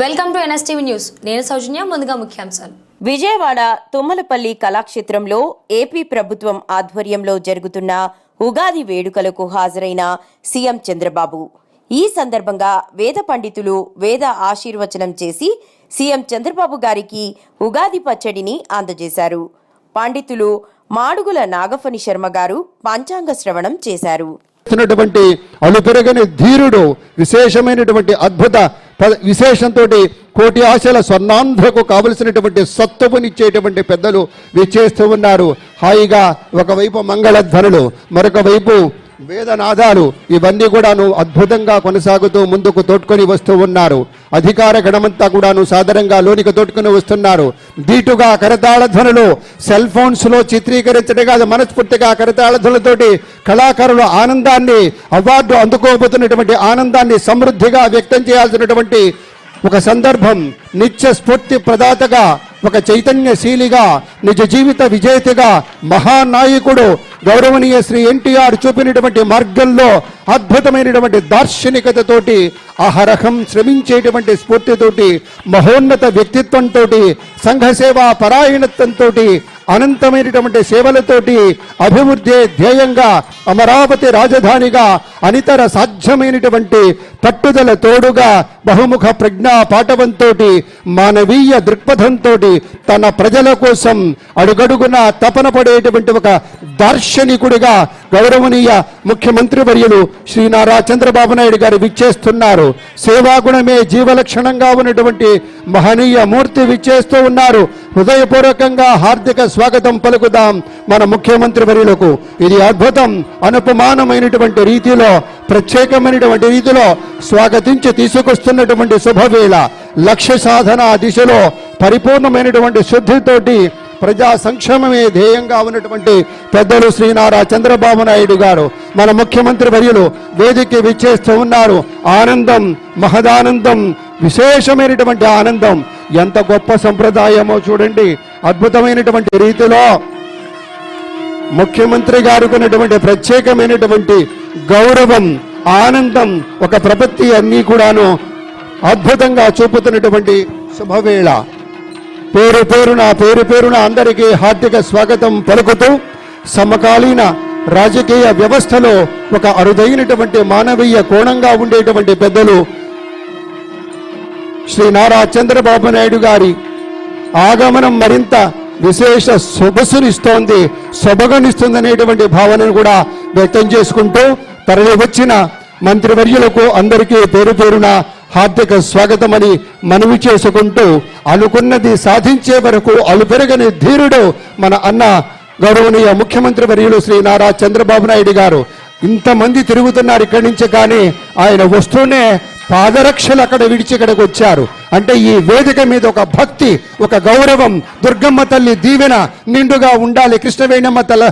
Welcome to NSTV news. నేను సౌజన్య ముందుగా ముఖ్యాంశాలు. విజయవాడ తుమ్మలపల్లి కళాక్షేత్రంలో ఏపీ ప్రభుత్వం ఆధ్వర్యంలో జరుగుతున్న ఉగాది వేడుకలకు హాజరైన సీఎం చంద్రబాబు. ఈ సందర్భంగా వేద పండితులు వేద ఆశీర్వచనం చేసి సీఎం చంద్రబాబు గారికి ఉగాది పచ్చడిని అందజేశారు. పండితులు మాడుగుల నాగఫణి శర్మ గారు పంచాంగ శ్రవణం చేశారు. ధీరుడు విశేషమైనటువంటి అద్భుత విశేషంతో కోటి ఆశల స్వర్ణాంధ్రకు కావలసినటువంటి సత్తువునిచ్చేటువంటి పెద్దలు విచ్చేస్తూ ఉన్నారు. హాయిగా ఒకవైపు మంగళధ్వనులు మరొక వైపు వేదనాదాలు. ఇవన్నీ కూడాను అద్భుతంగా కొనసాగుతూ ముందుకు తోడ్కొని వస్తూ ఉన్నారు. అధికార గణమంతా కూడాను సాధారణంగా లోనికి తోడ్కొని వస్తున్నారు. దీటుగా కరతాళ ధ్వనులు సెల్ ఫోన్స్లో చిత్రీకరించడం కాదు మనస్ఫూర్తిగా కరతాళ ధ్వనులతోటి కళాకారుల ఆనందాన్ని అవార్డు అందుకోబోతున్నటువంటి ఆనందాన్ని సమృద్ధిగా వ్యక్తం చేయాల్సినటువంటి ఒక సందర్భం నిత్య స్ఫూర్తి ప్రదాతగా ఒక చైతన్యశీలిగా నిజ జీవిత విజేతగా మహానాయకుడు గౌరవనీయ శ్రీ ఎన్టీఆర్ చూపినటువంటి మార్గంలో అద్భుతమైనటువంటి దార్శనికతతోటి అహరహం శ్రమించేటువంటి స్ఫూర్తితోటి మహోన్నత వ్యక్తిత్వంతో సంఘసేవా పరాయణత్వంతో అనంతమైనటువంటి సేవలతోటి అభివృద్ధి ధ్యేయంగా అమరావతి రాజధానిగా అనితర సాధ్యమైనటువంటి పట్టుదల తోడుగా బహుముఖ ప్రజ్ఞా పాఠవంతో మానవీయ దృక్పథంతో తన ప్రజల కోసం అడుగడుగున తపన పడేటువంటి ఒక దార్శనికుడిగా గౌరవనీయ ముఖ్యమంత్రి వర్యులు శ్రీ నారా చంద్రబాబు నాయుడు గారు విచ్చేస్తున్నారు. సేవాగుణమే జీవలక్షణంగా ఉన్నటువంటి మహనీయ మూర్తి విచ్చేస్తూ ఉన్నారు. హృదయపూర్వకంగా హార్దిక స్వాగతం పలుకుదాం మన ముఖ్యమంత్రి వర్యులకు. ఇది అద్భుతం అనుపమానమైనటువంటి రీతిలో ప్రత్యేకమైనటువంటి రీతిలో స్వాగతించి తీసుకొస్తున్నటువంటి శుభవేళ లక్ష్య సాధన దిశలో పరిపూర్ణమైనటువంటి శుద్ధితోటి ప్రజా సంక్షేమమే ధ్యేయంగా ఉన్నటువంటి పెద్దలు శ్రీనారా చంద్రబాబు నాయుడు గారు. మన ముఖ్యమంత్రి వర్యులు వేదికకి విచ్చేస్తూ ఉన్నారు. ఆనందం మహదానందం విశేషమైనటువంటి ఆనందం. ఎంత గొప్ప సంప్రదాయమో చూడండి. అద్భుతమైనటువంటి రీతిలో ముఖ్యమంత్రి గారికి ఉన్నటువంటి ప్రత్యేకమైనటువంటి గౌరవం ఆనందం ఒక ప్రపత్తి అన్నీ కూడాను అద్భుతంగా చూపుతున్నటువంటి శుభవేళ. పేరు పేరున పేరు పేరున అందరికీ హార్దిక స్వాగతం పలుకుతూ సమకాలీన రాజకీయ వ్యవస్థలో ఒక అరుదైనటువంటి మానవీయ కోణంగా ఉండేటువంటి పెద్దలు శ్రీ నారా చంద్రబాబు నాయుడు గారి ఆగమనం మరింత విశేష సొగసునిస్తోంది సొబగనిస్తుందనేటువంటి భావనను కూడా వ్యక్తం చేసుకుంటూ తరలి వచ్చిన మంత్రివర్యులకు అందరికీ పేరు పేరున హార్దిక స్వాగతమని మనవి చేసుకుంటూ అనుకున్నది సాధించే వరకు అలుపెరగని ధీరుడు మన అన్న గౌరవనీయ ముఖ్యమంత్రి వర్యులు శ్రీ నారా చంద్రబాబు నాయుడు గారు. ఇంతమంది తిరుగుతున్నారు ఇక్కడి నుంచి కానీ ఆయన వస్తూనే పాదరక్షలు అక్కడ విడిచి ఇక్కడికి వచ్చారు. అంటే ఈ వేదిక మీద ఒక భక్తి ఒక గౌరవం దుర్గమ్మ తల్లి దీవెన నిండుగా ఉండాలి. కృష్ణవేణమ్మ తల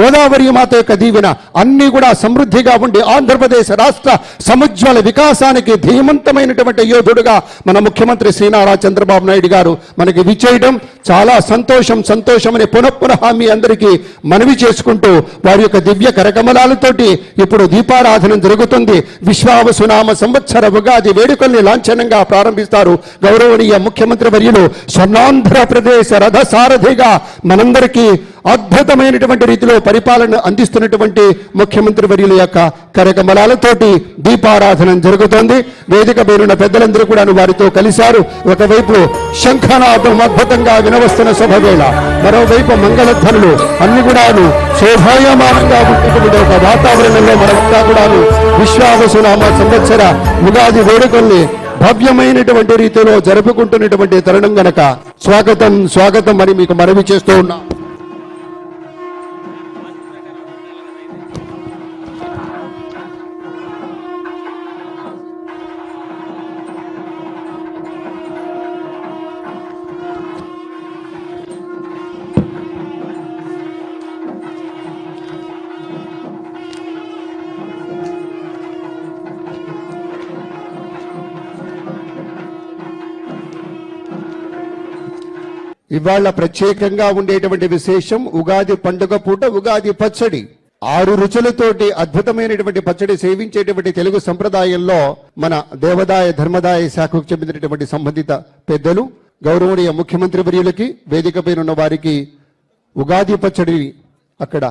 గోదావరి మాత యొక్క దీవెన అన్ని కూడా సమృద్ధిగా ఉండి ఆంధ్రప్రదేశ్ రాష్ట్ర సముజ్వల వికాసానికి ధీమంతమైనటువంటి యోధుడుగా మన ముఖ్యమంత్రి శ్రీనారా చంద్రబాబు నాయుడు గారు మనకి విచేయడం చాలా సంతోషం సంతోషం అని పునఃపునః మీ అందరికీ మనవి చేసుకుంటూ వారి యొక్క దివ్య కరకమలాలతోటి ఇప్పుడు దీపారాధన జరుగుతుంది. విశ్వావసునామ సంవత్సర ఉగాది వేడుకల్ని లాంఛనంగా ప్రారంభిస్తారు. గౌరవనీయ ముఖ్యమంత్రి వర్యులు స్వర్ణాంధ్రప్రదేశ్ రథ సారథిగా మనందరికీ అద్భుతమైనటువంటి రీతిలో పరిపాలన అందిస్తున్నటువంటి ముఖ్యమంత్రి వర్యుల యొక్క కరకమలాలతోటి దీపారాధన జరుగుతోంది. వేదిక పేరున్న పెద్దలందరూ కూడా వారితో కలిశారు. ఒకవైపు శంఖనాథం అద్భుతంగా వినవస్తున్న శుభవేళ మరోవైపు మంగళధ్వనులు అన్ని కూడాను శోభాయమానంగా ఉన్నటువంటి ఒక వాతావరణంలో మనంతా కూడాను విశ్వావసునామ సంవత్సర ఉగాది వేడుకల్ని భవ్యమైనటువంటి రీతిలో జరుపుకుంటున్నటువంటి తరుణం గనక స్వాగతం స్వాగతం అని మీకు మనవి చేస్తూ ఉన్నాం. ఇవాళ ప్రత్యేకంగా ఉండేటువంటి విశేషం ఉగాది పండుగ పూట ఉగాది పచ్చడి. ఆరు రుచులతోటి అద్భుతమైనటువంటి పచ్చడి సేవించేటువంటి తెలుగు సంప్రదాయంలో మన దేవదాయ ధర్మదాయ శాఖకు చెందినటువంటి సంబంధిత పెద్దలు గౌరవనీయ ముఖ్యమంత్రి వర్యులకి వేదికపై ఉన్న వారికి ఉగాది పచ్చడి అక్కడ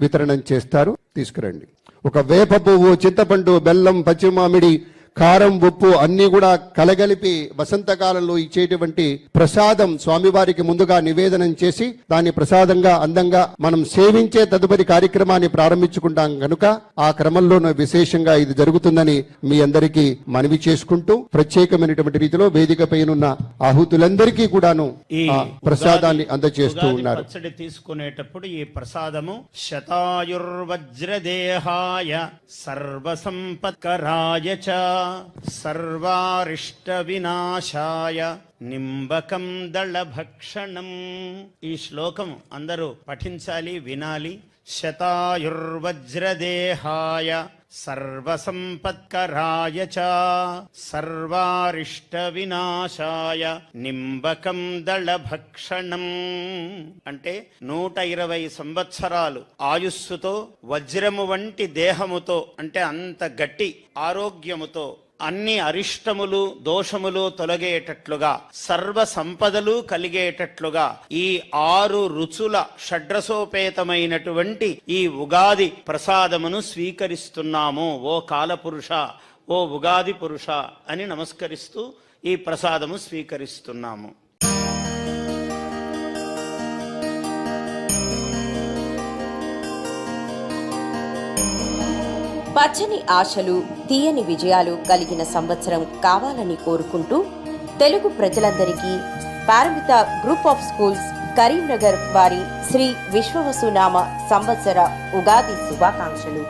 వితరణం చేస్తారు. తీసుకురండి. ఒక వేప పువ్వు చింతపండు బెల్లం పచ్చిమామిడి కారం ఉప్పు అన్ని కూడా కలగలిపి వసంతకాలంలో ఇచ్చేటువంటి ప్రసాదం స్వామివారికి ముందుగా నివేదనం చేసి దాన్ని ప్రసాదంగా అందంగా మనం సేవించే తదుపరి కార్యక్రమాన్ని ప్రారంభించుకుంటాం కనుక ఆ క్రమంలోనే విశేషంగా ఇది జరుగుతుందని మీ అందరికీ మనవి చేసుకుంటూ ప్రత్యేకమైనటువంటి రీతిలో వేదిక పైనున్న ఆహుతులందరికీ కూడాను ప్రసాదాన్ని అందజేస్తూ ఉన్నారు. తీసుకునేటప్పుడు ఈ ప్రసాదము శతాయుర్వజ్రదేహాయ సర్వసంపత్కరాయ చ సర్వారిష్ట వినాశాయ నింబకం దళభక్షణం. ఈ శ్లోకం అందరూ పఠించాలి వినాలి. శతాయుర్వజ్రదేహాయ సర్వసంపత్కరాయ చ సర్వారిష్ట వినాశాయ నింబకం దళభక్షణం. అంటే నూట ఇరవై సంవత్సరాలు ఆయుస్సుతో వజ్రము వంటి దేహముతో అంటే అంత గట్టి ఆరోగ్యముతో అన్ని అరిష్టములు దోషములు తొలగేటట్లుగా సర్వ సంపదలు కలిగేటట్లుగా ఈ ఆరు రుచుల షడ్రసోపేతమైనటువంటి ఈ ఉగాది ప్రసాదమును స్వీకరిస్తున్నాము. ఓ కాలపురుష ఓ ఉగాది పురుష అని నమస్కరిస్తూ ఈ ప్రసాదము స్వీకరిస్తున్నాము. పచ్చని ఆశలు తీయని విజయాలు కలిగిన సంవత్సరం కావాలని కోరుకుంటూ తెలుగు ప్రజలందరికీ Paramita group of schools Karimnagar వారి శ్రీ విశ్వవసునామ సంవత్సర ఉగాది శుభాకాంక్షలు.